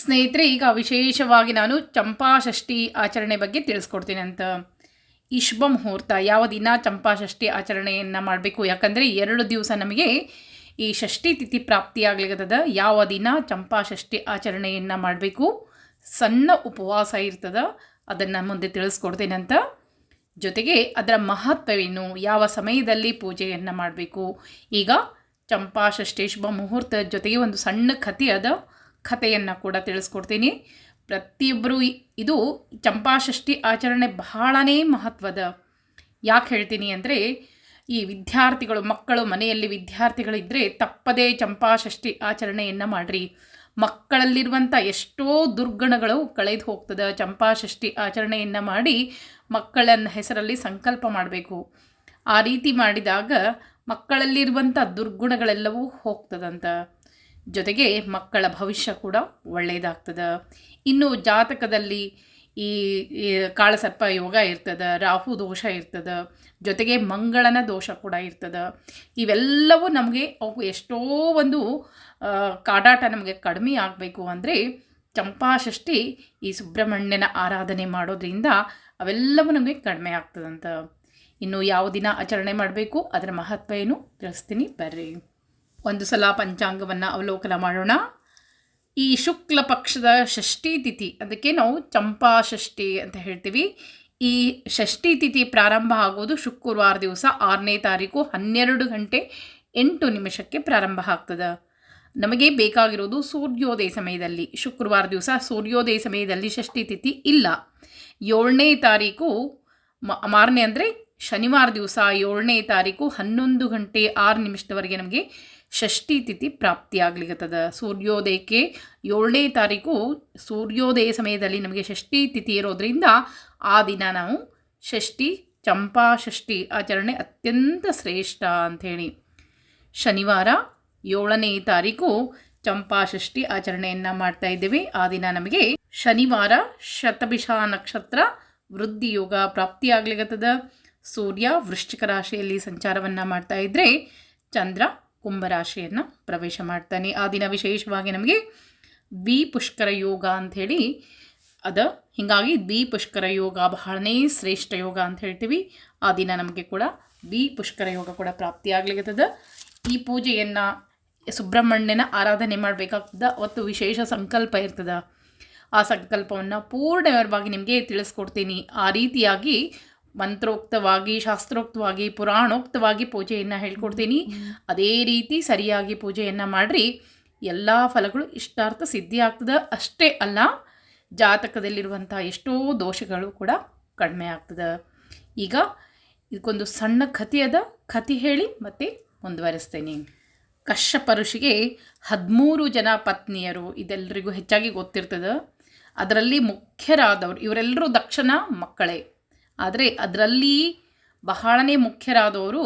ಸ್ನೇಹಿತರೆ, ಈಗ ವಿಶೇಷವಾಗಿ ನಾನು ಚಂಪಾಷಷ್ಠಿ ಆಚರಣೆ ಬಗ್ಗೆ ತಿಳಿಸ್ಕೊಡ್ತೀನಿ ಅಂತ. ಶುಭ ಮುಹೂರ್ತ ಯಾವ ದಿನ ಚಂಪಾಷಷ್ಠಿ ಆಚರಣೆಯನ್ನು ಮಾಡಬೇಕು? ಯಾಕಂದರೆ ಎರಡು ದಿವಸ ನಮಗೆ ಈ ಷಷ್ಠಿ ತಿಥಿ ಪ್ರಾಪ್ತಿಯಾಗ್ಲಿಕ್ಕದ ಯಾವ ದಿನ ಚಂಪಾಷಷ್ಠಿ ಆಚರಣೆಯನ್ನು ಮಾಡಬೇಕು? ಸಣ್ಣ ಉಪವಾಸ ಇರ್ತದ. ಅದನ್ನು ಮುಂದೆ ತಿಳಿಸ್ಕೊಡ್ತೀನಿ ಅಂತ. ಜೊತೆಗೆ ಅದರ ಮಹತ್ವವೇನು? ಯಾವ ಸಮಯದಲ್ಲಿ ಪೂಜೆಯನ್ನು ಮಾಡಬೇಕು? ಈಗ ಚಂಪಾಷಷ್ಠಿ ಶುಭ ಮುಹೂರ್ತ ಜೊತೆಗೆ ಒಂದು ಸಣ್ಣ ಕಥೆ ಅದ. ಕಥೆಯನ್ನು ಕೂಡ ತಿಳಿಸ್ಕೊಡ್ತೀನಿ. ಪ್ರತಿಯೊಬ್ಬರು ಇದು ಚಂಪಾಷಷ್ಠಿ ಆಚರಣೆ ಬಹಳನೇ ಮಹತ್ವದ. ಯಾಕೆ ಹೇಳ್ತೀನಿ ಅಂದರೆ, ಈ ವಿದ್ಯಾರ್ಥಿಗಳು, ಮಕ್ಕಳು ಮನೆಯಲ್ಲಿ ವಿದ್ಯಾರ್ಥಿಗಳಿದ್ದರೆ ತಪ್ಪದೇ ಚಂಪಾಷಷ್ಠಿ ಆಚರಣೆಯನ್ನು ಮಾಡಿರಿ. ಮಕ್ಕಳಲ್ಲಿರುವಂಥ ಎಷ್ಟೋ ದುರ್ಗುಣಗಳು ಕಳೆದು ಹೋಗ್ತದೆ. ಚಂಪಾಷಷ್ಠಿ ಆಚರಣೆಯನ್ನು ಮಾಡಿ ಮಕ್ಕಳನ್ನ ಹೆಸರಲ್ಲಿ ಸಂಕಲ್ಪ ಮಾಡಬೇಕು. ಆ ರೀತಿ ಮಾಡಿದಾಗ ಮಕ್ಕಳಲ್ಲಿರುವಂಥ ದುರ್ಗುಣಗಳೆಲ್ಲವೂ ಹೋಗ್ತದಂತ. ಜೊತೆಗೆ ಮಕ್ಕಳ ಭವಿಷ್ಯ ಕೂಡ ಒಳ್ಳೆಯದಾಗ್ತದೆ ಇನ್ನು ಜಾತಕದಲ್ಲಿ ಈ ಕಾಳಸರ್ಪ ಯೋಗ ಇರ್ತದೆ, ರಾಹು ದೋಷ ಇರ್ತದೆ, ಜೊತೆಗೆ ಮಂಗಳನ ದೋಷ ಕೂಡ ಇರ್ತದೆ. ಇವೆಲ್ಲವೂ ನಮಗೆ ಅವು ಎಷ್ಟೋ ಒಂದು ಕಾಡಾಟ ನಮಗೆ ಕಡಿಮೆ ಆಗಬೇಕು ಅಂದರೆ ಚಂಪಾಷಷ್ಠಿ ಈ ಸುಬ್ರಹ್ಮಣ್ಯನ ಆರಾಧನೆ ಮಾಡೋದ್ರಿಂದ ಅವೆಲ್ಲವೂ ನಮಗೆ ಕಡಿಮೆ ಆಗ್ತದಂತ. ಇನ್ನು ಯಾವ ದಿನ ಆಚರಣೆ ಮಾಡಬೇಕು, ಅದರ ಮಹತ್ವ ಏನು ತಿಳಿಸ್ತೀನಿ ಬರ್ರಿ. ಒಂದು ಸಲ ಪಂಚಾಂಗವನ್ನು ಅವಲೋಕನ ಮಾಡೋಣ. ಈ ಶುಕ್ಲ ಪಕ್ಷದ ಷಷ್ಠಿ ತಿಥಿ, ಅದಕ್ಕೆ ನಾವು ಚಂಪಾ ಷಷ್ಠಿ ಅಂತ ಹೇಳ್ತೀವಿ. ಈ ಷಷ್ಠಿ ತಿಥಿ ಪ್ರಾರಂಭ ಆಗೋದು ಶುಕ್ರವಾರ ದಿವಸ, ಆರನೇ ತಾರೀಕು ಹನ್ನೆರಡು ಗಂಟೆ ಎಂಟು ನಿಮಿಷಕ್ಕೆ ಪ್ರಾರಂಭ ಆಗ್ತದೆ. ನಮಗೆ ಬೇಕಾಗಿರೋದು ಸೂರ್ಯೋದಯ ಸಮಯದಲ್ಲಿ, ಶುಕ್ರವಾರ ದಿವಸ ಸೂರ್ಯೋದಯ ಸಮಯದಲ್ಲಿ ಷಷ್ಠಿ ತಿಥಿ ಇಲ್ಲ. ಏಳನೇ ತಾರೀಕು ಮಾರನೇ ಅಂದರೆ ಶನಿವಾರ ದಿವಸ ಏಳನೇ ತಾರೀಕು ಹನ್ನೊಂದು ಗಂಟೆ ಆರು ನಿಮಿಷದವರೆಗೆ ನಮಗೆ ಷಷ್ಠಿ ತಿಥಿ ಪ್ರಾಪ್ತಿಯಾಗ್ಲಿಕ್ಕತ್ತದ ಸೂರ್ಯೋದಯಕ್ಕೆ ಏಳನೇ ತಾರೀಕು ಸೂರ್ಯೋದಯ ಸಮಯದಲ್ಲಿ ನಮಗೆ ಷಷ್ಠಿ ತಿಥಿ ಇರೋದ್ರಿಂದ ಆ ದಿನ ನಾವು ಷಷ್ಠಿ, ಚಂಪಾ ಷಷ್ಠಿ ಆಚರಣೆ ಅತ್ಯಂತ ಶ್ರೇಷ್ಠ ಅಂಥೇಳಿ. ಶನಿವಾರ ಏಳನೇ ತಾರೀಕು ಚಂಪಾಷಷ್ಠಿ ಆಚರಣೆಯನ್ನು ಮಾಡ್ತಾ ಇದ್ದೇವೆ. ಆ ದಿನ ನಮಗೆ ಶನಿವಾರ ಶತಭಿಷ ನಕ್ಷತ್ರ ವೃದ್ಧಿ ಯೋಗ ಪ್ರಾಪ್ತಿಯಾಗ್ಲಿಕ್ಕತ್ತದ ಸೂರ್ಯ ವೃಶ್ಚಿಕ ರಾಶಿಯಲ್ಲಿ ಸಂಚಾರವನ್ನು ಮಾಡ್ತಾ ಇದ್ದರೆ ಚಂದ್ರ ಕುಂಭರಾಶಿಯನ್ನು ಪ್ರವೇಶ ಮಾಡ್ತಾನೆ. ಆ ದಿನ ವಿಶೇಷವಾಗಿ ನಮಗೆ ದ್ವಿ ಪುಷ್ಕರ ಯೋಗ ಅಂಥೇಳಿ ಅದ. ಹೀಗಾಗಿ ದ್ವಿ ಪುಷ್ಕರ ಯೋಗ ಬಹಳನೇ ಶ್ರೇಷ್ಠ ಯೋಗ ಅಂತ ಹೇಳ್ತೀವಿ ಆ ದಿನ ನಮಗೆ ಕೂಡ ದ್ವಿ ಪುಷ್ಕರ ಯೋಗ ಕೂಡ ಪ್ರಾಪ್ತಿಯಾಗ್ಲಿಕ್ಕದ ಈ ಪೂಜೆಯನ್ನು ಸುಬ್ರಹ್ಮಣ್ಯನ ಆರಾಧನೆ ಮಾಡಬೇಕಾಗ್ತದ. ಅವತ್ತು ವಿಶೇಷ ಸಂಕಲ್ಪ ಇರ್ತದ. ಆ ಸಂಕಲ್ಪವನ್ನು ಪೂರ್ಣವಾಗಿ ನಿಮಗೆ ತಿಳಿಸ್ಕೊಡ್ತೀನಿ. ಆ ರೀತಿಯಾಗಿ ಮಂತ್ರೋಕ್ತವಾಗಿ, ಶಾಸ್ತ್ರೋಕ್ತವಾಗಿ, ಪುರಾಣೋಕ್ತವಾಗಿ ಪೂಜೆಯನ್ನು ಹೇಳ್ಕೊಡ್ತೀನಿ. ಅದೇ ರೀತಿ ಸರಿಯಾಗಿ ಪೂಜೆಯನ್ನು ಮಾಡಿರಿ. ಎಲ್ಲ ಫಲಗಳು ಇಷ್ಟಾರ್ಥ ಸಿದ್ಧಿ ಆಗ್ತದೆ. ಅಷ್ಟೇ ಅಲ್ಲ, ಜಾತಕದಲ್ಲಿರುವಂಥ ಎಷ್ಟೋ ದೋಷಗಳು ಕೂಡ ಕಡಿಮೆ ಆಗ್ತದೆ. ಈಗ ಇದಕ್ಕೊಂದು ಸಣ್ಣ ಕಥೆ ಅದ. ಕಥೆ ಹೇಳಿ ಮತ್ತೆ ಮುಂದುವರಿಸ್ತೇನೆ. ಕಶ್ಯಪ ಋಷಿಗೆ ಹದಿಮೂರು ಜನ ಪತ್ನಿಯರು ಇದೆಲ್ಲರಿಗೂ ಹೆಚ್ಚಾಗಿ ಗೊತ್ತಿರ್ತದೆ. ಅದರಲ್ಲಿ ಮುಖ್ಯರಾದವರು ಇವರೆಲ್ಲರೂ ದಕ್ಷನ ಮಕ್ಕಳೇ. ಆದರೆ ಅದರಲ್ಲಿ ಬಹಳನೇ ಮುಖ್ಯರಾದವರು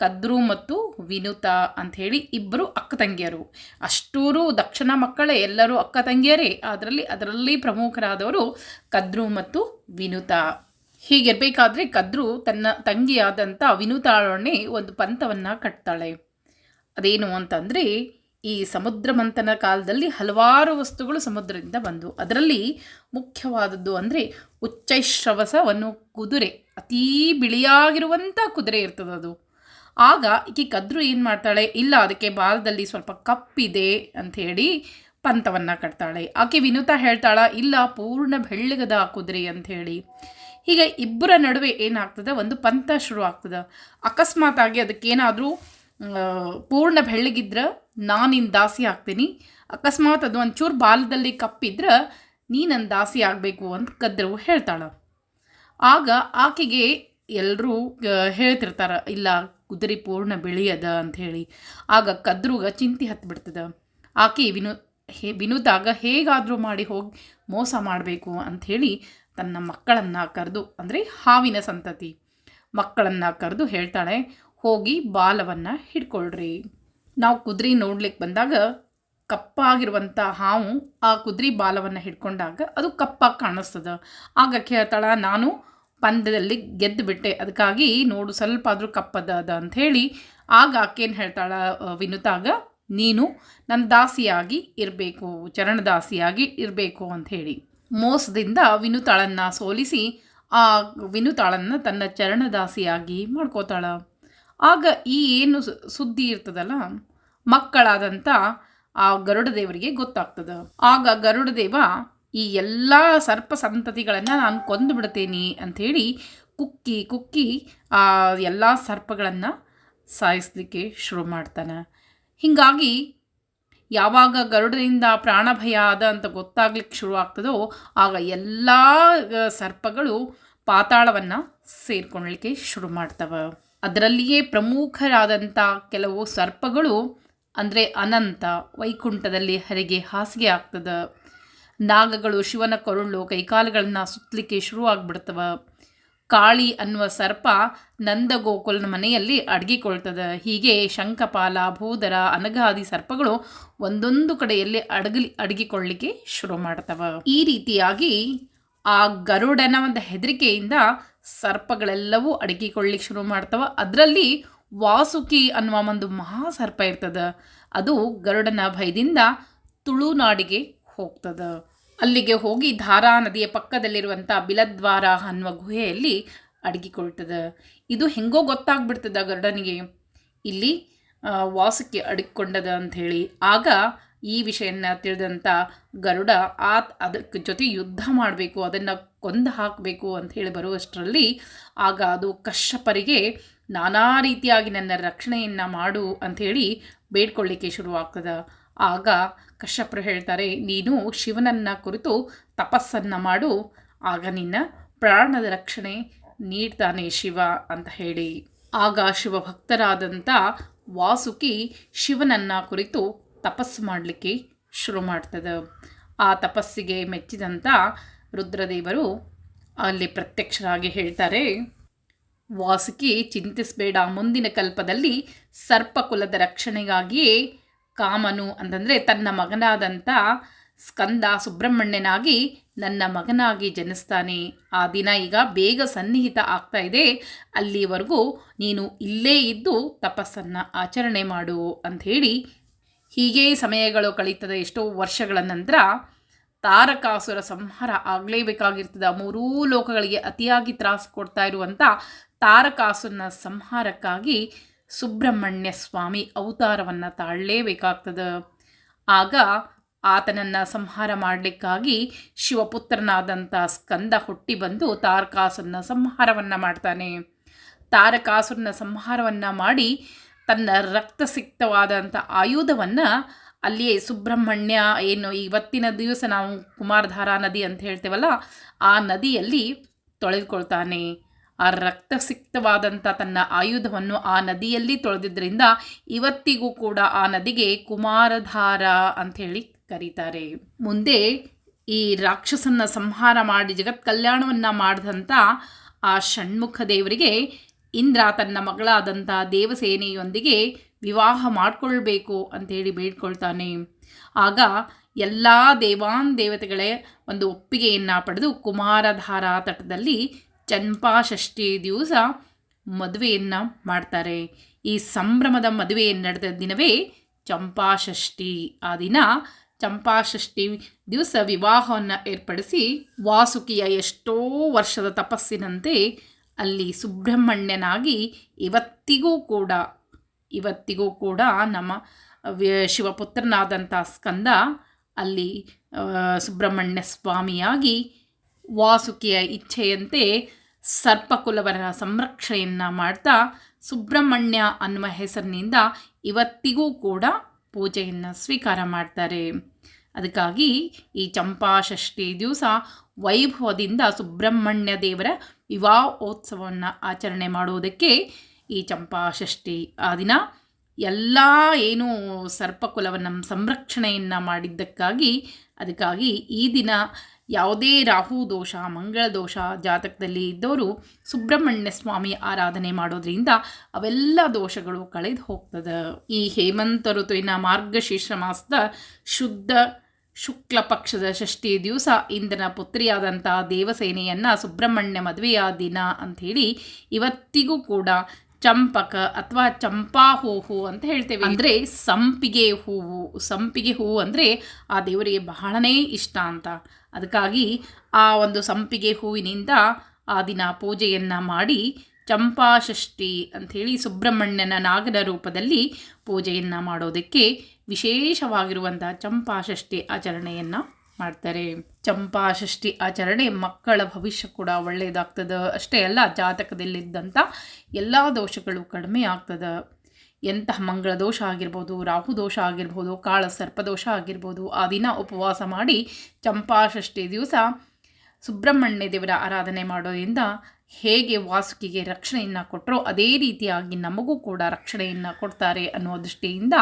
ಕದ್ರು ಮತ್ತು ವಿನುತ ಅಂಥೇಳಿ ಇಬ್ಬರು ಅಕ್ಕ ತಂಗಿಯರು. ಅಷ್ಟೂರು ದಕ್ಷಿಣ ಮಕ್ಕಳೇ ಎಲ್ಲರೂ ಅಕ್ಕ ತಂಗಿಯರೇ. ಅದರಲ್ಲಿ ಅದರಲ್ಲಿ ಪ್ರಮುಖರಾದವರು ಕದ್ರು ಮತ್ತು ವಿನುತ. ಹೀಗಿರಬೇಕಾದ್ರೆ ಕದ್ರು ತನ್ನ ತಂಗಿಯಾದಂಥ ವಿನುತಾಳೊಣ್ಣೆ ಒಂದು ಪಂಥವನ್ನು ಕಟ್ತಾಳೆ. ಅದೇನು ಅಂತಂದರೆ ಈ ಸಮುದ್ರ ಮಂಥನ ಕಾಲದಲ್ಲಿ ಹಲವಾರು ವಸ್ತುಗಳು ಸಮುದ್ರದಿಂದ ಬಂದವು ಅದರಲ್ಲಿ ಮುಖ್ಯವಾದದ್ದು ಅಂದರೆ ಉಚ್ಚೈಶ್ರವಸವನ್ನು ಕುದುರೆ, ಅತೀ ಬಿಳಿಯಾಗಿರುವಂಥ ಕುದುರೆ ಇರ್ತದದು ಆಗ ಈಕೆ ಕದ್ರು ಏನು ಮಾಡ್ತಾಳೆ, ಇಲ್ಲ, ಅದಕ್ಕೆ ಬಾಲದಲ್ಲಿ ಸ್ವಲ್ಪ ಕಪ್ಪಿದೆ ಅಂಥೇಳಿ ಪಂಥವನ್ನು ಕಟ್ತಾಳೆ. ಆಕೆ ವಿನುತಾ ಹೇಳ್ತಾಳ, ಇಲ್ಲ, ಪೂರ್ಣ ಬೆಳ್ಳಗದ ಆ ಕುದುರೆ ಅಂಥೇಳಿ ಹೀಗೆ ಇಬ್ಬರ ನಡುವೆ ಏನಾಗ್ತದೆ, ಒಂದು ಪಂಥ ಶುರು ಆಗ್ತದೆ. ಅಕಸ್ಮಾತಾಗಿ ಅದಕ್ಕೇನಾದರೂ ಪೂರ್ಣ ಬೆಳ್ಳಗಿದ್ರೆ ನಾನು ನಿನ್ನ ದಾಸಿ ಆಗ್ತೀನಿ. ಅಕಸ್ಮಾತ್ ಅದು ಒಂಚೂರು ಬಾಲದಲ್ಲಿ ಕಪ್ಪಿದ್ರೆ ನೀ ನನ್ನ ದಾಸಿ ಆಗಬೇಕು ಅಂತ ಕದ್ರು ಹೇಳ್ತಾಳೆ. ಆಗ ಆಕೆಗೆ ಎಲ್ಲರೂ ಹೇಳ್ತಿರ್ತಾರೆ, ಇಲ್ಲ, ಕುದುರೆ ಪೂರ್ಣ ಬೆಳೆಯದ ಅಂಥೇಳಿ ಆಗ ಕದ್ರುಗ ಚಿಂತೆ ಹತ್ತಿಬಿಡ್ತದ ಆಕೆ ವಿನು, ಹೇ, ವಿನುದಾಗ ಹೇಗಾದರೂ ಮಾಡಿ ಹೋಗಿ ಮೋಸ ಮಾಡಬೇಕು ಅಂಥೇಳಿ ತನ್ನ ಮಕ್ಕಳನ್ನು ಕರೆದು, ಅಂದರೆ ಹಾವಿನ ಸಂತತಿ, ಮಕ್ಕಳನ್ನು ಕರೆದು ಹೇಳ್ತಾಳೆ, ಹೋಗಿ ಬಾಲವನ್ನು ಹಿಡ್ಕೊಳ್ರಿ. ನಾವು ಕುದುರೆ ನೋಡ್ಲಿಕ್ಕೆ ಬಂದಾಗ ಕಪ್ಪಾಗಿರುವಂಥ ಹಾವು ಆ ಕುದುರೆ ಬಾಲವನ್ನು ಹಿಡ್ಕೊಂಡಾಗ ಅದು ಕಪ್ಪಾಗಿ ಕಾಣಿಸ್ತದೆ. ಆಗ ಕೇಳ್ತಾಳ, ನಾನು ಪಂದ್ಯದಲ್ಲಿ ಗೆದ್ದು ಬಿಟ್ಟೆ ಅದಕ್ಕಾಗಿ ನೋಡು ಸ್ವಲ್ಪ ಆದರೂ ಕಪ್ಪದ ಅದ ಅಂಥೇಳಿ ಆಗ ಆಕೇನು ಹೇಳ್ತಾಳ ವಿನುತಾಗ, ನೀನು ನನ್ನ ದಾಸಿಯಾಗಿ ಇರಬೇಕು ಚರಣದಾಸಿಯಾಗಿ ಇರಬೇಕು ಅಂಥೇಳಿ ಮೋಸದಿಂದ ವಿನುತಾಳನ್ನು ಸೋಲಿಸಿ ಆ ವಿನುತಾಳನ್ನು ತನ್ನ ಚರಣದಾಸಿಯಾಗಿ ಮಾಡ್ಕೋತಾಳ. ಆಗ ಈ ಏನು ಸುದ್ದಿ ಇರ್ತದಲ್ಲ ಮಕ್ಕಳಾದಂಥ ಆ ಗರುಡ ದೇವರಿಗೆ ಗೊತ್ತಾಗ್ತದೆ. ಆಗ ಗರುಡ ದೇವ, ಈ ಎಲ್ಲ ಸರ್ಪ ಸಂತತಿಗಳನ್ನು ನಾನು ಕೊಂದು ಬಿಡ್ತೇನೆ ಅಂಥೇಳಿ ಕುಕ್ಕಿ ಕುಕ್ಕಿ ಆ ಎಲ್ಲ ಸರ್ಪಗಳನ್ನು ಸಾಯಿಸಲಿಕ್ಕೆ ಶುರು ಮಾಡ್ತಾನೆ. ಹೀಗಾಗಿ ಯಾವಾಗ ಗರುಡರಿಂದ ಪ್ರಾಣಭಯ ಆದ ಅಂತ ಗೊತ್ತಾಗ್ಲಿಕ್ಕೆ ಶುರು ಆಗ್ತದೋ ಆಗ ಎಲ್ಲ ಸರ್ಪಗಳು ಪಾತಾಳವನ್ನು ಸೇರ್ಕೊಳ್ಳಿಕ್ಕೆ ಶುರು ಮಾಡ್ತವೆ. ಅದರಲ್ಲಿಯೇ ಪ್ರಮುಖರಾದಂಥ ಕೆಲವು ಸರ್ಪಗಳು ಅಂದರೆ ಅನಂತ ವೈಕುಂಠದಲ್ಲಿ ಹರಿಗೆ ಹಾಸಿಗೆ ಆಗ್ತದೆ. ನಾಗಗಳು ಶಿವನ ಕರುಳು ಕೈಕಾಲುಗಳನ್ನು ಸುತ್ತಲಿಕ್ಕೆ ಶುರು ಕಾಳಿ ಅನ್ನುವ ಸರ್ಪ ನಂದಗೋಕುಲನ ಮನೆಯಲ್ಲಿ ಅಡಗಿಕೊಳ್ತದೆ. ಹೀಗೆ ಶಂಕಪಾಲ ಭೂದರ ಅನಗಾದಿ ಸರ್ಪಗಳು ಒಂದೊಂದು ಕಡೆಯಲ್ಲಿ ಅಡಗಲಿ, ಅಡಗಿಕೊಳ್ಳಿಕ್ಕೆ ಶುರು ಮಾಡ್ತವೆ. ಈ ರೀತಿಯಾಗಿ ಆ ಗರುಡನ ಒಂದು ಹೆದರಿಕೆಯಿಂದ ಸರ್ಪಗಳೆಲ್ಲವೂ ಅಡಗಿಕೊಳ್ಳಿಕ್ಕೆ ಶುರು ಮಾಡ್ತವೆ. ಅದರಲ್ಲಿ ವಾಸುಕಿ ಅನ್ನುವ ಒಂದು ಮಹಾ ಸರ್ಪ ಇರ್ತದೆ. ಅದು ಗರುಡನ ಭಯದಿಂದ ತುಳುನಾಡಿಗೆ ಹೋಗ್ತದೆ. ಅಲ್ಲಿಗೆ ಹೋಗಿ ಧಾರಾ ನದಿಯ ಪಕ್ಕದಲ್ಲಿರುವಂಥ ಬಿಲದ್ವಾರ ಅನ್ನುವ ಗುಹೆಯಲ್ಲಿ ಅಡಗಿಕೊಳ್ತದೆ. ಇದು ಹೆಂಗೋ ಗೊತ್ತಾಗ್ಬಿಡ್ತದ ಗರುಡನಿಗೆ. ಇಲ್ಲಿ ವಾಸುಕಿ ವಾಸಕ್ಕೆ ಅಡಗಿಕೊಂಡದ ಅಂಥೇಳಿ. ಆಗ ಈ ವಿಷಯನ ತಿಳಿದಂಥ ಗರುಡ ಆ ಅದಕ್ಕೆ ಜೊತೆ ಯುದ್ಧ ಮಾಡಬೇಕು, ಅದನ್ನು ಕೊಂದು ಹಾಕಬೇಕು ಅಂತ ಹೇಳಿ ಬರುವಷ್ಟರಲ್ಲಿ ಆಗ ಅದು ಕಶ್ಯಪರಿಗೆ ನಾನಾ ರೀತಿಯಾಗಿ ನನ್ನ ರಕ್ಷಣೆಯನ್ನು ಮಾಡು ಅಂಥೇಳಿ ಬೇಡ್ಕೊಳ್ಳಿಕ್ಕೆ ಶುರುವಾಗ್ತದೆ. ಆಗ ಕಶ್ಯಪರು ಹೇಳ್ತಾರೆ, ನೀನು ಶಿವನನ್ನು ಕುರಿತು ತಪಸ್ಸನ್ನು ಮಾಡು. ಆಗ ನಿನ್ನ ಪ್ರಾಣದ ರಕ್ಷಣೆ ನೀಡ್ತಾನೆ ಶಿವ ಅಂತ ಹೇಳಿ. ಆಗ ಶಿವಭಕ್ತರಾದಂಥ ವಾಸುಕಿ ಶಿವನನ್ನು ಕುರಿತು ತಪಸ್ಸು ಮಾಡಲಿಕ್ಕೆ ಶುರು ಮಾಡ್ತದೆ. ಆ ತಪಸ್ಸಿಗೆ ಮೆಚ್ಚಿದಂಥ ರುದ್ರದೇವರು ಅಲ್ಲಿ ಪ್ರತ್ಯಕ್ಷರಾಗಿ ಹೇಳ್ತಾರೆ ವಾಸುಕಿ ಚಿಂತಿಸಬೇಡ. ಮುಂದಿನ ಕಲ್ಪದಲ್ಲಿ ಸರ್ಪಕುಲದ ರಕ್ಷಣೆಗಾಗಿಯೇ ಕಾಮನು ಅಂತಂದರೆ ತನ್ನ ಮಗನಾದಂಥ ಸ್ಕಂದ ಸುಬ್ರಹ್ಮಣ್ಯನಾಗಿ ನನ್ನ ಮಗನಾಗಿ ಜನಿಸ್ತಾನೆ. ಆ ದಿನ ಈಗ ಬೇಗ ಸನ್ನಿಹಿತ ಆಗ್ತಾ ಇದೆ. ಅಲ್ಲಿವರೆಗೂ ನೀನು ಇಲ್ಲೇ ಇದ್ದು ತಪಸ್ಸನ್ನು ಆಚರಣೆ ಮಾಡು ಅಂಥೇಳಿ ಹೀಗೆ ಸಮಯಗಳು ಕಳೀತದೆ. ಎಷ್ಟೋ ವರ್ಷಗಳ ನಂತರ ತಾರಕಾಸುರ ಸಂಹಾರ ಆಗಲೇಬೇಕಾಗಿರ್ತದೆ. ಮೂರೂ ಲೋಕಗಳಿಗೆ ಅತಿಯಾಗಿ ತ್ರಾಸು ಕೊಡ್ತಾ ಇರುವಂಥ ತಾರಕಾಸುರನ ಸಂಹಾರಕ್ಕಾಗಿ ಸುಬ್ರಹ್ಮಣ್ಯ ಸ್ವಾಮಿ ಅವತಾರವನ್ನು ತಾಳಲೇಬೇಕಾಗ್ತದೆ. ಆಗ ಆತನನ್ನು ಸಂಹಾರ ಮಾಡಲಿಕ್ಕಾಗಿ ಶಿವಪುತ್ರನಾದಂಥ ಸ್ಕಂದ ಹುಟ್ಟಿ ಬಂದು ತಾರಕಾಸುರನ ಸಂಹಾರವನ್ನು ಮಾಡ್ತಾನೆ. ತಾರಕಾಸುರನ ಸಂಹಾರವನ್ನು ಮಾಡಿ ತನ್ನ ರಕ್ತಸಿಕ್ತವಾದಂಥ ಆಯುಧವನ್ನು ಅಲ್ಲಿಯೇ ಸುಬ್ರಹ್ಮಣ್ಯ ಏನು ಇವತ್ತಿನ ದಿವಸ ನಾವು ಕುಮಾರಧಾರಾ ನದಿ ಅಂತ ಹೇಳ್ತೇವಲ್ಲ, ಆ ನದಿಯಲ್ಲಿ ತೊಳೆದುಕೊಳ್ತಾನೆ. ಆ ರಕ್ತಸಿಕ್ತವಾದಂಥ ತನ್ನ ಆಯುಧವನ್ನು ಆ ನದಿಯಲ್ಲಿ ತೊಳೆದಿದ್ದರಿಂದ ಇವತ್ತಿಗೂ ಕೂಡ ಆ ನದಿಗೆ ಕುಮಾರಧಾರ ಅಂಥೇಳಿ ಕರೀತಾರೆ. ಮುಂದೆ ಈ ರಾಕ್ಷಸನ್ನ ಸಂಹಾರ ಮಾಡಿ ಜಗತ್ ಕಲ್ಯಾಣವನ್ನು ಮಾಡಿದಂಥ ಆ ಷಣ್ಮುಖ ದೇವರಿಗೆ ಇಂದ್ರ ತನ್ನ ಮಗಳಾದಂಥ ದೇವಸೇನೆಯೊಂದಿಗೆ ವಿವಾಹ ಮಾಡಿಕೊಳ್ಬೇಕು ಅಂಥೇಳಿ ಬೇಡ್ಕೊಳ್ತಾನೆ. ಆಗ ಎಲ್ಲ ದೇವಾನ್ ದೇವತೆಗಳೇ ಒಂದು ಒಪ್ಪಿಗೆಯನ್ನು ಪಡೆದು ಕುಮಾರಧಾರಾ ತಟದಲ್ಲಿ ಚಂಪಾಷಷ್ಠಿ ದಿವಸ ಮದುವೆಯನ್ನು ಮಾಡ್ತಾರೆ. ಈ ಸಂಭ್ರಮದ ಮದುವೆ ನಡೆದ ದಿನವೇ ಚಂಪಾಷಷ್ಠಿ. ಆ ದಿನ ಚಂಪಾಷಷ್ಠಿ ದಿವಸ ವಿವಾಹವನ್ನು ಏರ್ಪಡಿಸಿ ವಾಸುಕಿಯ ಎಷ್ಟೋ ವರ್ಷದ ತಪಸ್ಸಿನಂತೆ ಅಲ್ಲಿ ಸುಬ್ರಹ್ಮಣ್ಯನಾಗಿ ಇವತ್ತಿಗೂ ಕೂಡ ಇವತ್ತಿಗೂ ಕೂಡ ನಮ್ಮ ಶಿವಪುತ್ರನಾದಂಥ ಸ್ಕಂದ ಅಲ್ಲಿ ಸುಬ್ರಹ್ಮಣ್ಯ ಸ್ವಾಮಿಯಾಗಿ ವಾಸುಕಿಯ ಇಚ್ಛೆಯಂತೆ ಸರ್ಪಕುಲವರ ಸಂರಕ್ಷಣೆಯನ್ನು ಮಾಡ್ತಾ ಸುಬ್ರಹ್ಮಣ್ಯ ಅನ್ನುವ ಹೆಸರಿನಿಂದ ಇವತ್ತಿಗೂ ಕೂಡ ಪೂಜೆಯನ್ನು ಸ್ವೀಕಾರ ಮಾಡ್ತಾರೆ. ಅದಕ್ಕಾಗಿ ಈ ಚಂಪಾಷಷ್ಠಿ ದಿವಸ ವೈಭವದಿಂದ ಸುಬ್ರಹ್ಮಣ್ಯ ದೇವರ ವಿವಾಹೋತ್ಸವವನ್ನು ಆಚರಣೆ ಮಾಡುವುದಕ್ಕೆ ಈ ಚಂಪಾಷಷ್ಠಿ ಆ ದಿನ ಎಲ್ಲ ಏನು ಸರ್ಪಕುಲವನ್ನು ಸಂರಕ್ಷಣೆಯನ್ನು ಮಾಡಿದ್ದಕ್ಕಾಗಿ, ಅದಕ್ಕಾಗಿ ಈ ದಿನ ಯಾವುದೇ ರಾಹು ದೋಷ ಮಂಗಳ ದೋಷ ಜಾತಕದಲ್ಲಿ ಇದ್ದವರು ಸುಬ್ರಹ್ಮಣ್ಯ ಸ್ವಾಮಿ ಆರಾಧನೆ ಮಾಡೋದ್ರಿಂದ ಅವೆಲ್ಲ ದೋಷಗಳು ಕಳೆದು ಹೋಗ್ತದೆ. ಈ ಹೇಮಂತ ಋತುವಿನ ಮಾರ್ಗಶೀರ್ಷ ಮಾಸದ ಶುದ್ಧ ಶುಕ್ಲ ಪಕ್ಷದ ಷಷ್ಠಿ ದಿವಸ ಇಂದ್ರನ ಪುತ್ರಿಯಾದಂಥ ದೇವಸೇನೆಯನ್ನು ಸುಬ್ರಹ್ಮಣ್ಯ ಮದುವೆಯ ದಿನ ಅಂಥೇಳಿ ಇವತ್ತಿಗೂ ಕೂಡ ಚಂಪಕ ಅಥವಾ ಚಂಪಾ ಹೂವು ಅಂತ ಹೇಳ್ತೇವೆ. ಅಂದರೆ ಸಂಪಿಗೆ ಹೂವು ಸಂಪಿಗೆ ಹೂವು ಅಂದರೆ ಆ ದೇವರಿಗೆ ಬಹಳನೇ ಇಷ್ಟ ಅಂತ. ಅದಕ್ಕಾಗಿ ಆ ಒಂದು ಸಂಪಿಗೆ ಹೂವಿನಿಂದ ಆ ದಿನ ಪೂಜೆಯನ್ನು ಮಾಡಿ ಚಂಪಾಷಷ್ಠಿ ಅಂಥೇಳಿ ಸುಬ್ರಹ್ಮಣ್ಯನ ನಾಗನ ರೂಪದಲ್ಲಿ ಪೂಜೆಯನ್ನು ಮಾಡೋದಕ್ಕೆ ವಿಶೇಷವಾಗಿರುವಂಥ ಚಂಪಾಷಷ್ಠಿ ಆಚರಣೆಯನ್ನು ಮಾಡ್ತಾರೆ. ಚಂಪಾಷಷ್ಠಿ ಆಚರಣೆ ಮಕ್ಕಳ ಭವಿಷ್ಯ ಕೂಡ ಒಳ್ಳೆಯದಾಗ್ತದೆ ಅಷ್ಟೇ ಅಲ್ಲ ಜಾತಕದಲ್ಲಿದ್ದಂಥ ಎಲ್ಲ ದೋಷಗಳು ಕಡಿಮೆ ಆಗ್ತದೆ. ಎಂತಹ ಮಂಗಳ ದೋಷ ಆಗಿರ್ಬೋದು, ರಾಹು ದೋಷ ಆಗಿರ್ಬೋದು, ಕಾಳ ಸರ್ಪದೋಷ ಆಗಿರ್ಬೋದು, ಆ ದಿನ ಉಪವಾಸ ಮಾಡಿ ಚಂಪಾಷಷ್ಠಿ ದಿವಸ ಸುಬ್ರಹ್ಮಣ್ಯ ದೇವರ ಆರಾಧನೆ ಮಾಡೋದ್ರಿಂದ ಹೇಗೆ ವಾಸುಕಿಗೆ ರಕ್ಷಣೆಯನ್ನು ಕೊಟ್ಟರೋ ಅದೇ ರೀತಿಯಾಗಿ ನಮಗೂ ಕೂಡ ರಕ್ಷಣೆಯನ್ನು ಕೊಡ್ತಾರೆ ಅನ್ನೋ ದೃಷ್ಟಿಯಿಂದ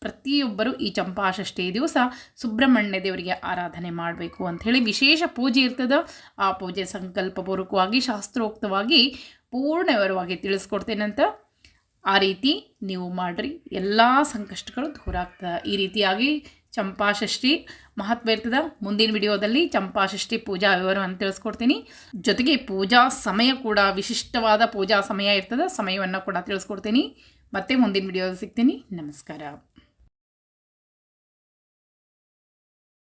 ಪ್ರತಿಯೊಬ್ಬರು ಈ ಚಂಪಾಷಷ್ಠಿ ದಿವಸ ಸುಬ್ರಹ್ಮಣ್ಯ ದೇವರಿಗೆ ಆರಾಧನೆ ಮಾಡಬೇಕು ಅಂಥೇಳಿ ವಿಶೇಷ ಪೂಜೆ ಇರ್ತದೆ. ಆ ಪೂಜೆ ಸಂಕಲ್ಪಪೂರ್ವಕವಾಗಿ ಶಾಸ್ತ್ರೋಕ್ತವಾಗಿ ಪೂರ್ಣ ವಿವರವಾಗಿ ತಿಳಿಸ್ಕೊಡ್ತೇನಂತ ಆ ರೀತಿ ನೀವು ಮಾಡಿರಿ. ಎಲ್ಲ ಸಂಕಷ್ಟಗಳು ದೂರ ಆಗ್ತದೆ. ಈ ರೀತಿಯಾಗಿ ಚಂಪಾಷಷ್ಠಿ ಮಹತ್ವ ಇರ್ತದೆ. ಮುಂದಿನ ವಿಡಿಯೋದಲ್ಲಿ ಚಂಪಾಷಷ್ಠಿ ಪೂಜಾ ವಿವರವನ್ನು ತಿಳಿಸ್ಕೊಡ್ತೀನಿ. ಜೊತೆಗೆ ಪೂಜಾ ಸಮಯ ಕೂಡ ವಿಶಿಷ್ಟವಾದ ಪೂಜಾ ಸಮಯ ಇರ್ತದೆ. ಸಮಯವನ್ನು ಕೂಡ ತಿಳಿಸ್ಕೊಡ್ತೀನಿ. ಮತ್ತೆ ಮುಂದಿನ ವಿಡಿಯೋದಲ್ಲಿ ಸಿಗ್ತೀನಿ. ನಮಸ್ಕಾರ.